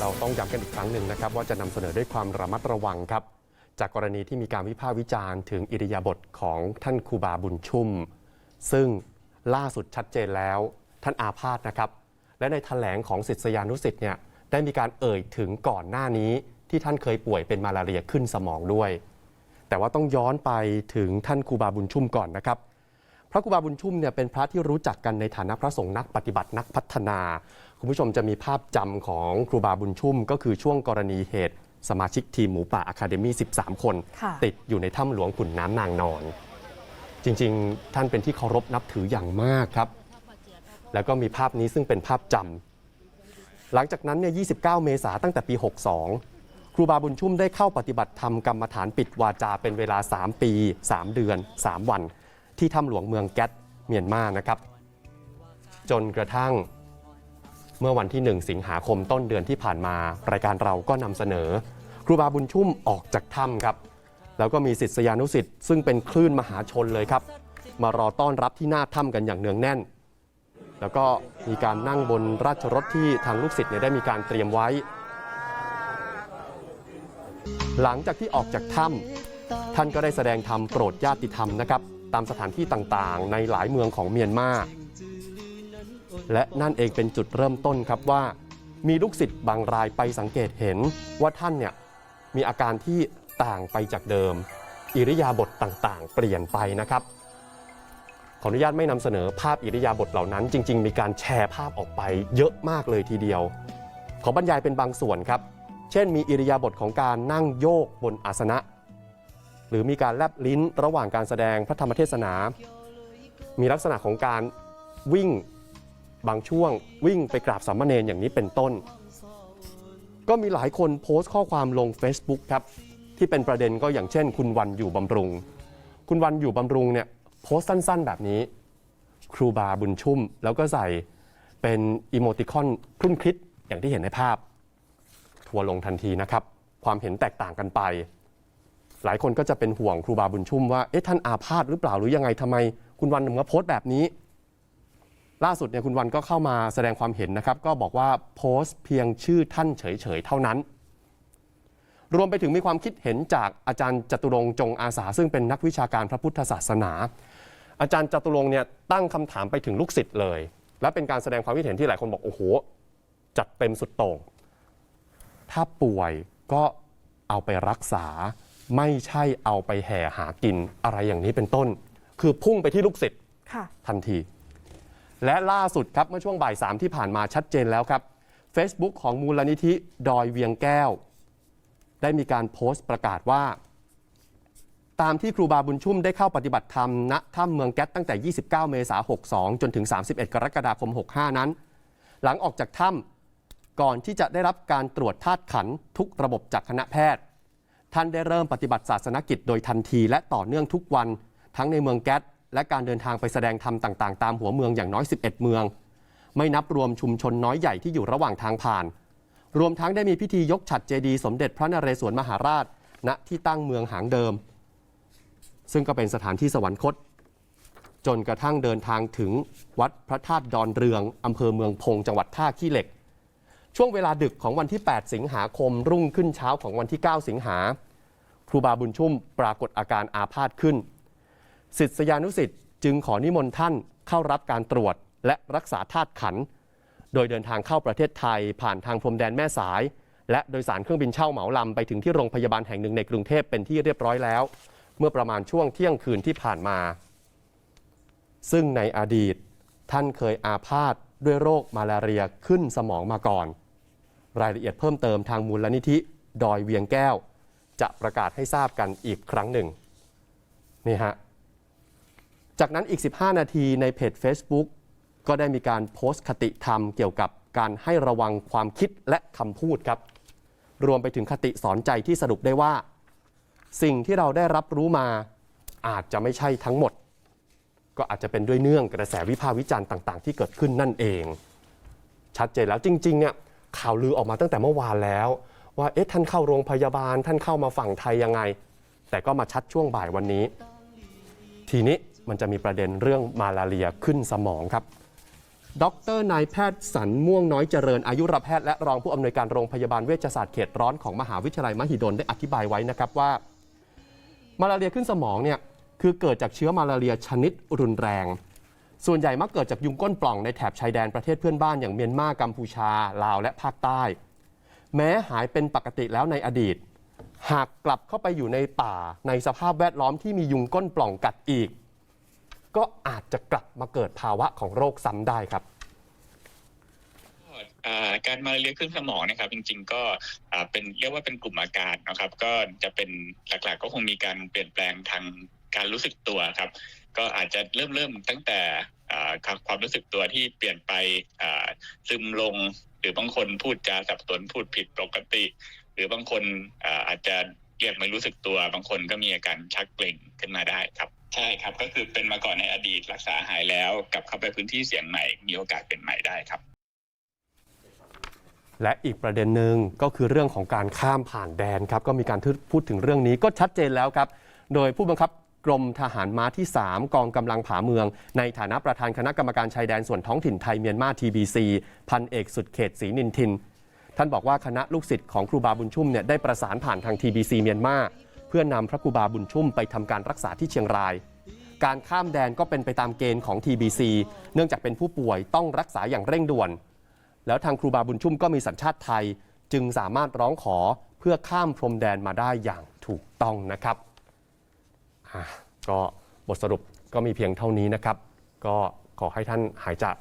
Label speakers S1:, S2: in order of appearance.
S1: เราต้องย้ำกันอีกครั้งหนึ่งนะครับ ว่าจะนำเสนอด้วยความระมัดระวังครับ จากกรณีที่มีการวิพากษ์วิจารณ์ถึงอิริยาบถของท่านครูบาบุญชุ่ม ซึ่งล่าสุดชัดเจนแล้ว ท่านอาพาธนะครับ และในแถลงของศิษยานุศิษย์เนี่ยได้มีการเอ่ยถึงก่อนหน้านี้ ที่ท่านเคยป่วยเป็นมาลาเรียขึ้นสมองด้วย แต่ว่าต้องย้อนไปถึงท่านครูบาบุญชุ่มก่อนนะครับ พระครูบาบุญชุ่มเนี่ยเป็นพระที่รู้จักกันในฐานะพระสงฆ์นักปฏิบัตินักพัฒนา คุณผู้ชมจะมีภาพจำของครูบาบุญชุ่ม ก็คือช่วงกรณีเหตุ สมาชิกทีมหมูป่าอะคาเดมี่13 คน
S2: ค่ะ
S1: ติดอยู่ในถ้ำหลวงขุนน้ำนางนอน จริงๆ ท่านเป็นที่เคารพนับถืออย่างมากครับ แล้วก็มีภาพนี้ซึ่งเป็นภาพจำหลังจากนั้นเนี่ย 29 เมษาตั้งแต่ปี 62 ครูบาบุญชุ่มได้เข้าปฏิบัติธรรมกรรมฐานปิดวาจาเป็นเวลา 3 ปี 3 เดือน 3 วัน ที่ถ้ำหลวงเมืองแก๊สเมียนมานะครับ จนกระทั่งเมื่อวันที่ 1 สิงหาคมต้นเดือนที่ผ่านมา รายการเราก็นำเสนอ ครูบาบุญชุ่มออกจากถ้ำครับแล้วก็มีศิษยานุศิษย์ซึ่งเป็นคลื่นมหาชนเลยครับ มารอต้อนรับที่หน้าถ้ำกันอย่างเนืองแน่น แล้วก็มีการนั่งบนราชรถที่ทางลูกศิษย์เนี่ยได้มีการเตรียมไว้ หลังจากที่ออกจากถ้ำท่านก็ได้แสดงธรรมโปรดญาติธรรมนะครับ ตามสถานที่ต่างๆ ในหลายเมืองของเมียนมา และนั่นเองเป็นจุดเริ่มต้นครับว่า มีลูกศิษย์บางรายไปสังเกตเห็นว่าท่านเนี่ยมีอาการที่ต่างไปจากเดิม อิริยาบถต่างๆ เปลี่ยนไปนะครับ ขออนุญาตไม่นำเสนอภาพอิริยาบถเหล่านั้น จริง ๆ มีการแชร์ภาพออกไปเยอะมากเลยทีเดียว ขอบรรยายเป็นบางส่วนครับ เช่น มีอิริยาบถของการนั่งโยกบนอาสนะ หรือมีการแลบลิ้นระหว่างการแสดงพระธรรมเทศนา มีลักษณะของการวิ่งบางช่วงวิ่งไปกราบสามเณรอย่างนี้เป็นต้น ก็มีหลายคนโพสต์ข้อความลง Facebook ครับ ที่เป็นประเด็นก็อย่างเช่น คุณวันอยู่บำรุง คุณวันอยู่บำรุงเนี่ยโพสต์สั้นๆ แบบนี้ ครูบาบุญชุ่ม แล้วก็ใส่เป็นอีโมติคอนครุ่นคิดอย่างที่เห็นในภาพ ทัวลงทันทีนะครับ ความเห็นแตกต่างกันไป หลายคนก็จะเป็นห่วงครูบาบุญชุ่มว่าเอ๊ะท่านอาพาธหรือเปล่าหรือยังไงทำไมคุณวันถึงมาโพสต์แบบนี้ ล่าสุดเนี่ยคุณวันก็เข้ามาแสดงความเห็นนะครับ ก็บอกว่าโพสต์เพียงชื่อท่านเฉยๆเท่านั้น รวมไปถึงมีความคิดเห็นจากอาจารย์จตุรงจงอาสา ซึ่งเป็นนักวิชาการพระพุทธศาสนา อาจารย์จตุรงเนี่ยตั้งคำถามไปถึงลูกศิษย์เลย และเป็นการแสดงความคิดเห็นที่หลายคนบอกโอ้โหจัดเต็มสุดโต่งถ้าป่วยก็เอาไปรักษา ไม่ใช่เอาไปแห่หากินอะไรอย่างนี้เป็นต้น คือพุ่งไปที่ลูกศิษย์
S2: ค่ะ
S1: ทันที และล่าสุดครับเมื่อช่วงบ่ายสามที่ผ่านมาชัดเจนแล้วครับ Facebook ของมูลนิธิดอยเวียงแก้ว ได้มีการโพสต์ประกาศว่า ตามที่ครูบาบุญชุ่มได้เข้าปฏิบัติธรรมณถ้ำเมืองแก๊สตั้งแต่ 29 เมษายน 62 จนถึง 31 กรกฎาคม 65 นั้น หลังออกจากถ้ำก่อนที่จะได้รับการตรวจธาตุขันธ์ทุกระบบจากคณะแพทย์ ท่านได้เริ่มปฏิบัติศาสนกิจโดยทันทีและต่อเนื่องทุกวันทั้งในเมืองแก๊สและการเดินทางไปแสดงธรรมต่างๆ ตามหัวเมืองอย่างน้อย 11 เมือง ไม่นับรวมชุมชนน้อยใหญ่ที่อยู่ระหว่างทางผ่าน รวมทั้งได้มีพิธียกฉัตรเจดีย์สมเด็จพระนเรศวรมหาราช ณที่ตั้งเมืองหางเดิม ซึ่งก็เป็นสถานที่สวรรคต จนกระทั่งเดินทางถึงวัดพระธาตุดอนเรืองอำเภอเมืองพงจังหวัดท่าขี้เหล็ก ช่วงเวลาดึกของวันที่ 8 สิงหาคมรุ่งขึ้นเช้าของวันที่ 9 สิงหา ครูบาบุญชุ่มปรากฏอาการอาพาธขึ้นศิษยานุศิษย์จึงขอนิมนต์ท่านเข้ารับการตรวจและรักษาธาตุขัน โดยเดินทางเข้าประเทศไทยผ่านทางพรมแดนแม่สาย และโดยสารเครื่องบินเช่าเหมาลำไปถึงที่โรงพยาบาลแห่งหนึ่งในกรุงเทพเป็นที่เรียบร้อยแล้ว เมื่อประมาณช่วงเที่ยงคืนที่ผ่านมา ซึ่งในอดีตท่านเคยอาพาธด้วยโรคมาลาเรียขึ้นสมองมาก่อน รายละเอียดเพิ่มเติมทางมูลลนิธิดอยเวียงแก้ว จะประกาศให้ทราบกันอีกครั้งหนึ่งนี่ฮะจากนั้นอีก 15 นาทีในเพจ Facebook ก็ได้มีการโพสต์คติธรรมเกี่ยวกับการให้ระวังความคิดและคำพูดครับ รวมไปถึงคติสอนใจที่สรุปได้ว่า สิ่งที่เราได้รับรู้มาอาจจะไม่ใช่ทั้งหมด ก็อาจจะเป็นด้วยเนื่องกระแสวิพากษ์วิจารณ์ต่าง ๆ ที่เกิดขึ้นนั่นเอง ชัดเจนแล้วจริงๆเนี่ย ข่าวลือออกมาตั้งแต่เมื่อวานแล้ว ว่าเอ๊ะท่านเข้าโรงพยาบาลท่านเข้ามาฝั่งไทยยังไง แต่ก็มาชัดช่วงบ่ายวันนี้ ทีนี้มันจะมีประเด็นเรื่องมาลาเรียขึ้นสมองครับดรนายแพทย์สันม่วงน้อยเจริญอายุรแพทย์และรองผู้อำนวยการโรงพยาบาลเวชศาสตร์เขตร้อนของมหาวิทยาลัยมหิดลได้อธิบายไว้นะครับว่า มาลาเรียขึ้นสมองเนี่ยคือเกิดจากเชื้อมาลาเรียชนิดรุนแรง ส่วนใหญ่มักเกิดจากยุงก้นปล่องในแถบชายแดนประเทศเพื่อนบ้านอย่างเมียนมากัมพูชา ลาวและภาคใต้ แม้หายเป็นปกติแล้วในอดีต หากกลับเข้าไปอยู่ในป่าในสภาพแวดล้อมที่มียุงก้นปล่องกัดอีก ก็อาจจะกลับมาเกิดภาวะของโรคซ้ำได้ครับ
S2: การมาเรียขึ้นสมองนะครับ จริง ๆ ก็เป็นเรียกว่าเป็นกลุ่มอาการนะครับ ก็จะเป็นหลักๆก็คงมีการเปลี่ยนแปลงทางการรู้สึกตัวครับ ก็อาจจะเริ่มเริ่มตั้งแต่อ่าความความรู้สึกตัวที่เปลี่ยนไปอ่าซึมลง หรือบางคนพูดจาสับสนพูดผิดปกติ หรือบางคนอ่าอาจจะเรียกไม่รู้สึกตัว บางคนก็มีอาการชักเกร็งขึ้นมาได้ครับ ใช่ครับก็คือเป็นมาก่อนในอดีตรักษาหายแล้วกลับเข้าไปพื้นที่เสี่ยงใหม่มีโอกาสเป็นใหม่ได้ครับ
S1: และอีกประเด็นหนึ่งก็คือเรื่องของการข้ามผ่านแดนครับก็มีการพูดถึงเรื่องนี้ก็ชัดเจนแล้วครับ โดยผู้บังคับ กรมทหารม้าที่ 3 กองกำลังผาเมือง ในฐานะประธานคณะกรรมการชายแดนส่วนท้องถิ่นไทยเมียนมา TBC พันเอกสุดเขตศรีนินทิน ท่านบอกว่าคณะลูกศิษย์ของครูบาบุญชุ่มเนี่ยได้ประสานผ่านทาง TBC เมียนมาเพื่อนำพระครูบาบุญชุ่มไปทำการรักษาที่เชียงราย การข้ามแดนก็เป็นไปตามเกณฑ์ของ TBC เนื่องจากเป็นผู้ป่วยต้องรักษาอย่างเร่งด่วน แล้วทางครูบาบุญชุ่มก็มีสัญชาติไทย จึงสามารถร้องขอเพื่อข้ามพรมแดนมาได้อย่างถูกต้องนะครับ ก็บทสรุปก็มีเพียงเท่านี้นะครับ ก็ขอให้ท่านหายจาก